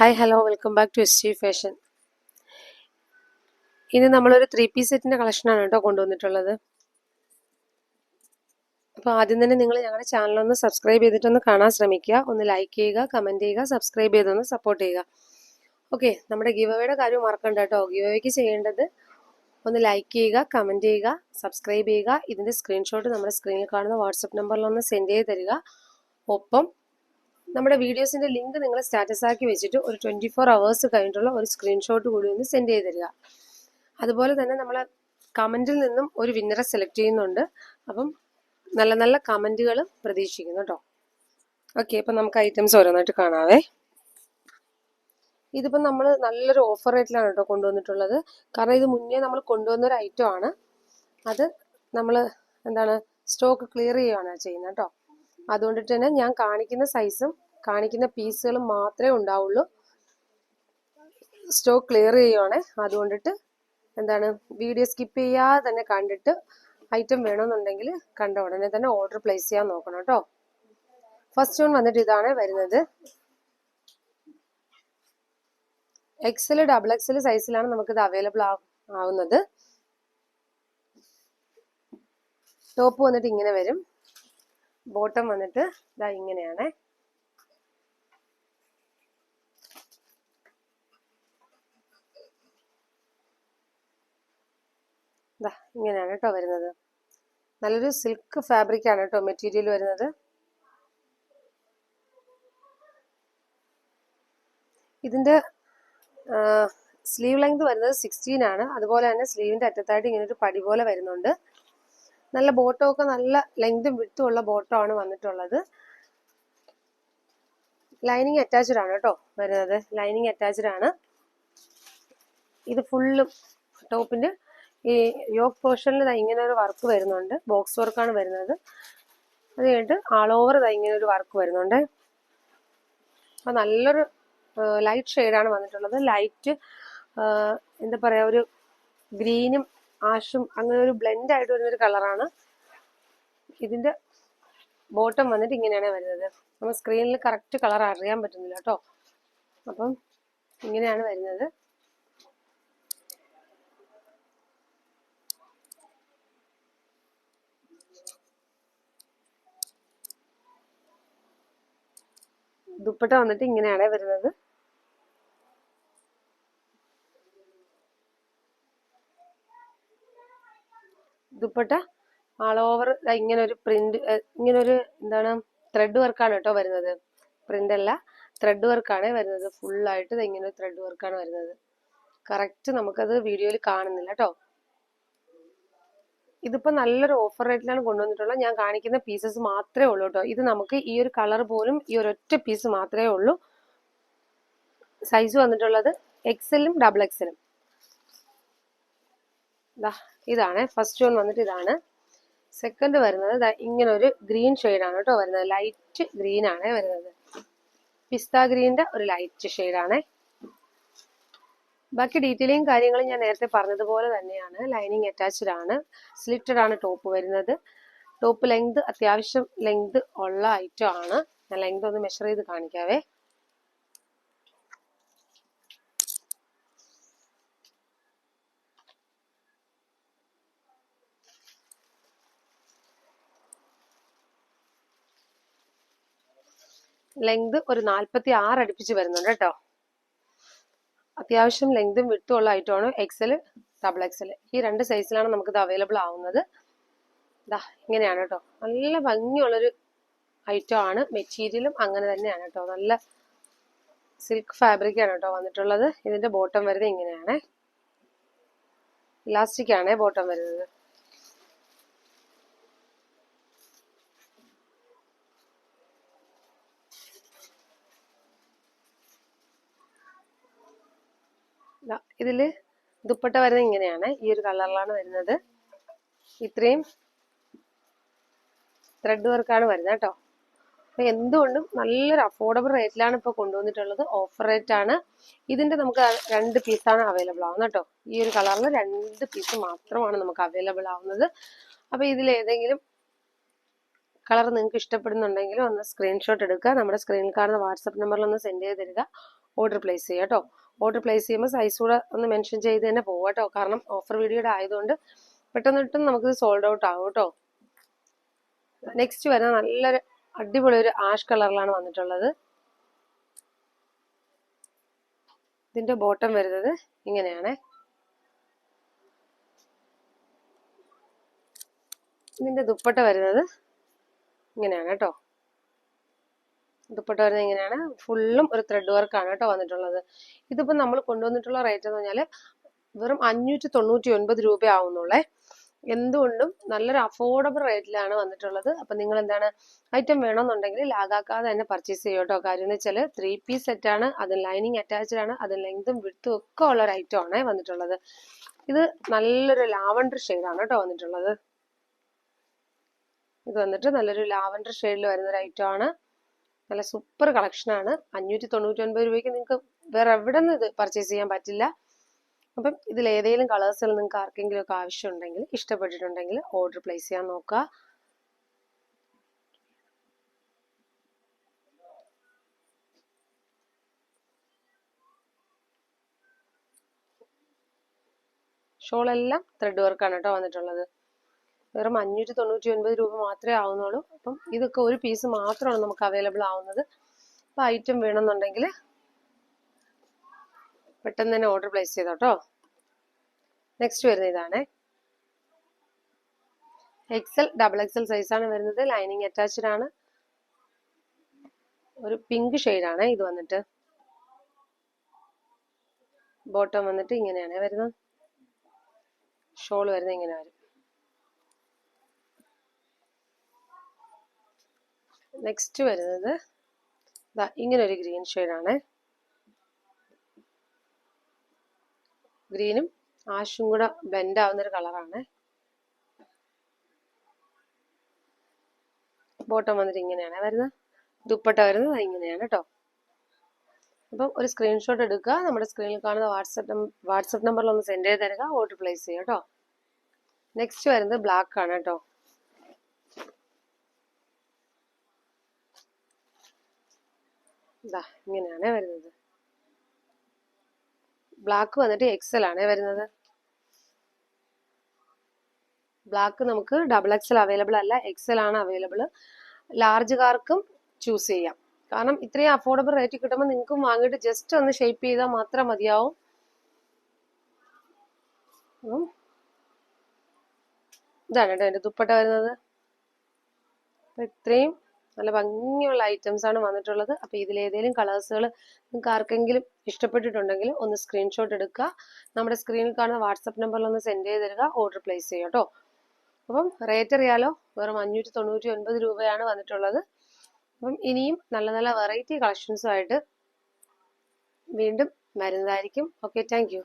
Hi hello welcome back to S G fashion ഇന്ന് നമ്മളൊരു three piece സെറ്റിന്റെ കളക്ഷനാണ് കേട്ടോ കൊണ്ടുവന്നിട്ടുള്ളത്. അപ്പോൾ ആദ്യം തന്നെ നിങ്ങൾ ഞങ്ങളുടെ ചാനലൊന്ന് സബ്സ്ക്രൈബ് ചെയ്തിട്ടൊന്ന് കാണാൻ ശ്രമിക്കുക. ഒന്ന് ലൈക്ക് ചെയ്യുക കമന്റ് ചെയ്യുക സബ്സ്ക്രൈബ് ചെയ്തൊന്ന് സപ്പോർട്ട് ചെയ്യുക. ഓക്കെ നമ്മുടെ ഗിവ് അവയുടെ കാര്യം മറക്കണ്ട കേട്ടോ. ഗിവ് അവയ്ക്ക് ചെയ്യേണ്ടത് ഒന്ന് ലൈക്ക് ചെയ്യുക കമന്റ് ചെയ്യുക സബ്സ്ക്രൈബ് ചെയ്യുക. ഇതിന്റെ സ്ക്രീൻഷോട്ട് നമ്മുടെ സ്ക്രീനിൽ കാണുന്ന വാട്സപ്പ് നമ്പറിലൊന്ന് സെൻഡ് ചെയ്ത് തരിക. ഒപ്പം നമ്മുടെ വീഡിയോസിന്റെ ലിങ്ക് നിങ്ങൾ സ്റ്റാറ്റസ് ആക്കി വെച്ചിട്ട് ഒരു ട്വന്റി ഫോർ അവേഴ്സ് കഴിഞ്ഞിട്ടുള്ള ഒരു സ്ക്രീൻഷോട്ട് കൂടി ഒന്ന് സെൻഡ് ചെയ്ത് തരിക. അതുപോലെ തന്നെ നമ്മൾ കമന്റിൽ നിന്നും ഒരു വിന്നറെ സെലക്ട് ചെയ്യുന്നുണ്ട്. അപ്പം നല്ല നല്ല കമന്റുകൾ പ്രതീക്ഷിക്കുന്നു കേട്ടോ ഓക്കെ അപ്പം നമുക്ക് ഐറ്റംസ് ഓരോന്നായിട്ട് കാണാവേ. ഇതിപ്പം നമ്മൾ നല്ലൊരു ഓഫർ റേറ്റിലാണ് കേട്ടോ കൊണ്ടുവന്നിട്ടുള്ളത്. കാരണം ഇത് മുന്നേ നമ്മൾ കൊണ്ടുവന്ന ഒരു ഐറ്റം ആണ്. അത് നമ്മൾ എന്താണ് സ്റ്റോക്ക് ക്ലിയർ ചെയ്യുകയാണ് ചെയ്യുന്നത് കേട്ടോ അതുകൊണ്ടിട്ട് തന്നെ ഞാൻ കാണിക്കുന്ന സൈസും കാണിക്കുന്ന പീസുകളും മാത്രമേ ഉണ്ടാവുള്ളൂ. സ്റ്റോക്ക് ക്ലിയർ ചെയ്യുവാണ്. അതുകൊണ്ടിട്ട് എന്താണ് വീഡിയോ സ്കിപ്പ് ചെയ്യാതെ തന്നെ കണ്ടിട്ട് ഐറ്റം വേണമെന്നുണ്ടെങ്കിൽ കണ്ട ഉടനെ തന്നെ ഓർഡർ പ്ലേസ് ചെയ്യാൻ നോക്കണം കേട്ടോ. ഫസ്റ്റ് വൺ വന്നിട്ട് ഇതാണ് വരുന്നത്. എക്സൽ ഡബിൾ എക്സൽ സൈസിലാണ് നമുക്കിത് അവൈലബിൾ ആവുന്നത്. ടോപ്പ് വന്നിട്ട് ഇങ്ങനെ വരും. ബോട്ടം വന്നിട്ട് ഇതാ ഇങ്ങനെയാണ്. ഇതാ ഇങ്ങനെയാണ് കേട്ടോ വരുന്നത്. നല്ലൊരു സിൽക്ക് ഫാബ്രിക് ആണ് കേട്ടോ മെറ്റീരിയൽ വരുന്നത്. ഇതിന്റെ സ്ലീവ് ലെങ്ത് വരുന്നത് സിക്സ്റ്റീൻ ആണ്. അതുപോലെ തന്നെ സ്ലീവിന്റെ അറ്റത്തായിട്ട് ഇങ്ങനെ ഒരു പടി പോലെ വരുന്നുണ്ട്. നല്ല ബോട്ടോ ഒക്കെ നല്ല ലെങ്തും വിട്ടും ഉള്ള ബോട്ടോ ആണ് വന്നിട്ടുള്ളത്. ലൈനിങ് അറ്റാച്ച്ഡ് ആണ് കേട്ടോ വരുന്നത്. ലൈനിങ് അറ്റാച്ച്ഡ് ആണ്. ഇത് ഫുള്ളും ടോപ്പിന്റെ ഈ യോക്ക് പോർഷനിൽ ഇങ്ങനെ ഒരു വർക്ക് വരുന്നുണ്ട്. ബോക്സ് വർക്കാണ് വരുന്നത്. അത് കഴിഞ്ഞിട്ട് ആൾ ഓവർ ഇങ്ങനെ ഒരു വർക്ക് വരുന്നുണ്ട്. അപ്പൊ നല്ലൊരു ലൈറ്റ് ഷെയ്ഡാണ് വന്നിട്ടുള്ളത്. ലൈറ്റ് എന്താ പറയാ ഒരു ഗ്രീനും ആഷും അങ്ങനെ ഒരു ബ്ലെൻഡ് ആയിട്ട് വരുന്ന ഒരു കളറാണ് ഇതിന്റെ ബോട്ടം വന്നിട്ട് ഇങ്ങനെയാണ് വരുന്നത്. നമ്മൾ സ്ക്രീനിൽ കറക്റ്റ് കളർ അറിയാൻ പറ്റുന്നില്ല കേട്ടോ. അപ്പം ഇങ്ങനെയാണ് വരുന്നത്. ദുപ്പട്ട വന്നിട്ട് ഇങ്ങനെയാണ് വരുന്നത്. ദുപ്പട്ട ആൾ ഓവർ ഇങ്ങനെ ഒരു പ്രിന്റ് ഇങ്ങനെ ഒരു എന്താണ് ത്രെഡ് വർക്കാണ് കേട്ടോ വരുന്നത്. പ്രിന്റ് അല്ല ത്രെഡ് വർക്കാണ് വരുന്നത്. ഫുൾ ആയിട്ട് ഇങ്ങനെ ഒരു ത്രെഡ് വർക്കാണ് വരുന്നത്. കറക്റ്റ് നമുക്കത് വീഡിയോയിൽ കാണുന്നില്ല കേട്ടോ ഇതിപ്പോ നല്ലൊരു ഓഫർ റേറ്റിലാണ് കൊണ്ടുവന്നിട്ടുള്ളത്. ഞാൻ കാണിക്കുന്ന പീസസ് മാത്രമേ ഉള്ളൂ കേട്ടോ ഇത് നമുക്ക് ഈ ഒരു കളർ പോലും ഈ ഒരു ഒറ്റ പീസ് മാത്രമേ ഉള്ളൂ. സൈസ് വന്നിട്ടുള്ളത് എക്സലും ഡബിൾ എക്സലും ഇതാണ്. ഫസ്റ്റ് വൺ വന്നിട്ട് ഇതാണ്. സെക്കൻഡ് വരുന്നത് ഇങ്ങനെ ഒരു ഗ്രീൻ ആണ് കേട്ടോ വരുന്നത്. ലൈറ്റ് ഗ്രീൻ ആണ് വരുന്നത്. പിസ്ത ഗ്രീനിന്റെ ഒരു ലൈറ്റ് ആണ്. ബാക്കി ഡീറ്റെയിലിംഗ് കാര്യങ്ങളും ഞാൻ നേരത്തെ പറഞ്ഞതുപോലെ തന്നെയാണ്. ലൈനിങ് അറ്റാച്ച്ഡ് ആണ്. സ്ലിറ്റഡ് ആണ് ടോപ്പ് വരുന്നത്. ടോപ്പ് ലെങ്ത് അത്യാവശ്യം ലെങ്ത് ഉള്ള ഐറ്റം ആണ്. ഞാൻ ലെങ്ത് ഒന്ന് മെഷർ ചെയ്ത് കാണിക്കാവേ. ലെങ്ത് ഒരു നാൽപ്പത്തി ആറ് അടുപ്പിച്ച് വരുന്നുണ്ട് കേട്ടോ. അത്യാവശ്യം ലെങ്തും വിട്ടും ഉള്ള ഐറ്റമാണ് എക്സൽ ഡബിൾ എക്സൽ ഈ രണ്ട് സൈസിലാണ് നമുക്കിത് അവൈലബിൾ ആവുന്നത്. ഇതാ ഇങ്ങനെയാണ് കേട്ടോ. നല്ല ഭംഗിയുള്ളൊരു ഐറ്റം ആണ്. മെറ്റീരിയലും അങ്ങനെ തന്നെയാണ് കേട്ടോ. നല്ല സിൽക്ക് ഫാബ്രിക്കാണ് കേട്ടോ വന്നിട്ടുള്ളത്. ഇതിന്റെ ബോട്ടം വരുന്നത് ഇങ്ങനെയാണ്. ഇലാസ്റ്റിക് ബോട്ടം വരുന്നത്. ഇതിൽ ദുപ്പട്ട വരുന്നത് ഇങ്ങനെയാണ്. ഈ ഒരു കളറിലാണ് വരുന്നത്. ഇത്രയും ത്രെഡ് വർക്കാണ് വരുന്നത് കേട്ടോ. അപ്പൊ എന്തുകൊണ്ടും നല്ലൊരു അഫോർഡബിൾ റേറ്റിലാണ് ഇപ്പൊ കൊണ്ടുവന്നിട്ടുള്ളത്. ഓഫർ റേറ്റ് ആണ്. ഇതിന്റെ നമുക്ക് രണ്ട് പീസാണ് അവൈലബിൾ ആവുന്നത് കേട്ടോ. ഈ ഒരു കളറിൽ രണ്ട് പീസ് മാത്രമാണ് നമുക്ക് അവൈലബിൾ ആവുന്നത്. അപ്പൊ ഇതിൽ ഏതെങ്കിലും കളർ നിങ്ങൾക്ക് ഇഷ്ടപ്പെടുന്നുണ്ടെങ്കിൽ ഒന്ന് സ്ക്രീൻഷോട്ട് എടുക്കുക. നമ്മുടെ സ്ക്രീനിൽ കാണുന്ന വാട്സപ്പ് നമ്പറിൽ ഒന്ന് സെൻഡ് ചെയ്ത് തരിക. ഓർഡർ പ്ലേസ് ചെയ്യുക കേട്ടോ. ഓർഡർ പ്ലേസ് ചെയ്യുമ്പോൾ സൈസ് കൂടെ ഒന്ന് മെൻഷൻ ചെയ്ത് തന്നെ കേട്ടോ കാരണം ഓഫർ വീഡിയോയുടെ ആയതുകൊണ്ട് പെട്ടെന്ന് പെട്ടെന്ന് നമുക്ക് സോൾഡ് ഔട്ട് ആവും കേട്ടോ നെക്സ്റ്റ് വരുന്ന നല്ലൊരു അടിപൊളി ഒരു ആഷ് കളറിലാണ് വന്നിട്ടുള്ളത്. ഇതിന്റെ ബോട്ടം വരുന്നത് ഇങ്ങനെയാണ്. ഇതിന്റെ ദുപ്പട്ട വരുന്നത് ഇങ്ങനെയാണ് കേട്ടോ ദുപ്പട്ട വരുന്നത് ഇങ്ങനെയാണ് ഫുള്ളും ഒരു ത്രെഡ് വർക്കാണ് കേട്ടോ വന്നിട്ടുള്ളത്. ഇതിപ്പോൾ നമ്മൾ കൊണ്ടുവന്നിട്ടുള്ള റേറ്റ് എന്ന് പറഞ്ഞാൽ വെറും അഞ്ഞൂറ്റി തൊണ്ണൂറ്റി ഒൻപത് രൂപ ആവുന്നുള്ളേ എന്തുകൊണ്ടും നല്ലൊരു അഫോർഡബിൾ റേറ്റിലാണ് വന്നിട്ടുള്ളത്. അപ്പം നിങ്ങൾ എന്താണ് ഐറ്റം വേണമെന്നുണ്ടെങ്കിൽ ലാഗാക്കാതെ തന്നെ പർച്ചേസ് ചെയ്യും കേട്ടോ. കാര്യം എന്ന് വെച്ചാൽ ത്രീ പീസ് സെറ്റാണ് അത് ലൈനിങ് അറ്റാച്ച്ഡ് ആണ് അത് ലെങ്തും വിടുത്തും ഒക്കെ ഉള്ള ഒരു ഐറ്റം ആണ് വന്നിട്ടുള്ളത്. ഇത് നല്ലൊരു ലാവണ്ടർ ഷെയ്ഡാണ് കേട്ടോ വന്നിട്ടുള്ളത്. ഇത് വന്നിട്ട് നല്ലൊരു ലാവൻഡർ ഷെയ്ഡിൽ വരുന്ന ഒരു ഐറ്റം ആണ്. നല്ല സൂപ്പർ കളക്ഷൻ ആണ്. അഞ്ഞൂറ്റി തൊണ്ണൂറ്റി ഒൻപത് രൂപയ്ക്ക് നിങ്ങൾക്ക് വേറെ എവിടെ നിന്ന് ഇത് പർച്ചേസ് ചെയ്യാൻ പറ്റില്ല. അപ്പം ഇതിൽ ഏതെങ്കിലും കളേഴ്സിൽ നിങ്ങൾക്ക് ആർക്കെങ്കിലും ഒക്കെ ആവശ്യമുണ്ടെങ്കിൽ ഇഷ്ടപ്പെട്ടിട്ടുണ്ടെങ്കിൽ ഓർഡർ പ്ലേസ് ചെയ്യാൻ നോക്കുക. ഷോളെല്ലാം ത്രെഡ് വർക്കാണ് കേട്ടോ വന്നിട്ടുള്ളത്. വെറും അഞ്ഞൂറ്റി തൊണ്ണൂറ്റി ഒൻപത് രൂപ മാത്രമേ ആവുന്നുള്ളൂ. അപ്പം ഇതൊക്കെ ഒരു പീസ് മാത്രമാണ് നമുക്ക് അവൈലബിൾ ആവുന്നത്. അപ്പം ഐറ്റം വേണമെന്നുണ്ടെങ്കിൽ പെട്ടെന്ന് തന്നെ ഓർഡർ പ്ലേസ് ചെയ്തോട്ടോ നെക്സ്റ്റ് വരുന്ന ഇതാണ്. എക്സൽ ഡബിൾ എക്സൽ സൈസാണ് വരുന്നത്. ലൈനിങ് അറ്റാച്ച്ഡ് ആണ്. ഒരു പിങ്ക് ആണ് ഇത് വന്നിട്ട്. ബോട്ടം വന്നിട്ട് ഇങ്ങനെയാണ് വരുന്നത്. ഷോൾ വരുന്നത് ഇങ്ങനെ വരും. നെക്സ്റ്റ് വരുന്നത് ദാ ഇങ്ങനെ ഒരു ഗ്രീൻ ആണ്. ഗ്രീനും ആഷും കൂടെ ബ്ലെൻഡ് ആവുന്ന ഒരു കളറാണ് ബോട്ടം വന്നിട്ട് ഇങ്ങനെയാണ് വരുന്നത്. ദുപ്പട്ട വരുന്നത് ഇങ്ങനെയാണ് കേട്ടോ അപ്പം ഒരു സ്ക്രീൻഷോട്ട് എടുക്കുക. നമ്മുടെ സ്ക്രീനിൽ കാണുന്ന വാട്സപ്പ് വാട്സപ്പ് നമ്പറിൽ ഒന്ന് സെൻഡ് ചെയ്ത് തരിക. ഓർഡർ പ്ലേസ് ചെയ്യുക കേട്ടോ നെക്സ്റ്റ് വരുന്നത് ബ്ലാക്ക് ആണ് കേട്ടോ ഇതാ ഇങ്ങനെയാണ് വരുന്നത്. ബ്ലാക്ക് വന്നിട്ട് എക്സൽ ആണ് വരുന്നത്. ബ്ലാക്ക് നമുക്ക് ഡബിൾ എക്സൽ അവൈലബിൾ അല്ല എക്സൽ ആണ് അവൈലബിൾ ലാർജുകാർക്കും ചൂസ് ചെയ്യാം. കാരണം ഇത്രയും അഫോർഡബിൾ റേറ്റ് കിട്ടുമ്പോൾ നിങ്ങൾക്കും വാങ്ങിയിട്ട് ജസ്റ്റ് ഒന്ന് ഷേപ്പ് ചെയ്താൽ മാത്രം മതിയാവും. ഇതാണ് കേട്ടോ എന്റെ ദുപ്പട്ട വരുന്നത്. ഇത്രയും നല്ല ഭംഗിയുള്ള ഐറ്റംസ് ആണ് വന്നിട്ടുള്ളത്. അപ്പൊ ഇതിൽ ഏതെങ്കിലും കളേഴ്സുകൾ നിങ്ങൾക്ക് ആർക്കെങ്കിലും ഇഷ്ടപ്പെട്ടിട്ടുണ്ടെങ്കിൽ ഒന്ന് സ്ക്രീൻഷോട്ട് എടുക്കുക. നമ്മുടെ സ്ക്രീനിൽ കാണുന്ന വാട്സപ്പ് നമ്പറിൽ ഒന്ന് സെൻഡ് ചെയ്ത് തരിക. ഓർഡർ പ്ലേസ് ചെയ്യുക കേട്ടോ. അപ്പം റേറ്റ് അറിയാലോ വെറും അഞ്ഞൂറ്റി തൊണ്ണൂറ്റി ഒൻപത് രൂപയാണ് വന്നിട്ടുള്ളത്. അപ്പം ഇനിയും നല്ല നല്ല വെറൈറ്റി കളക്ഷൻസുമായിട്ട് വീണ്ടും വരുന്നതായിരിക്കും. Okay thank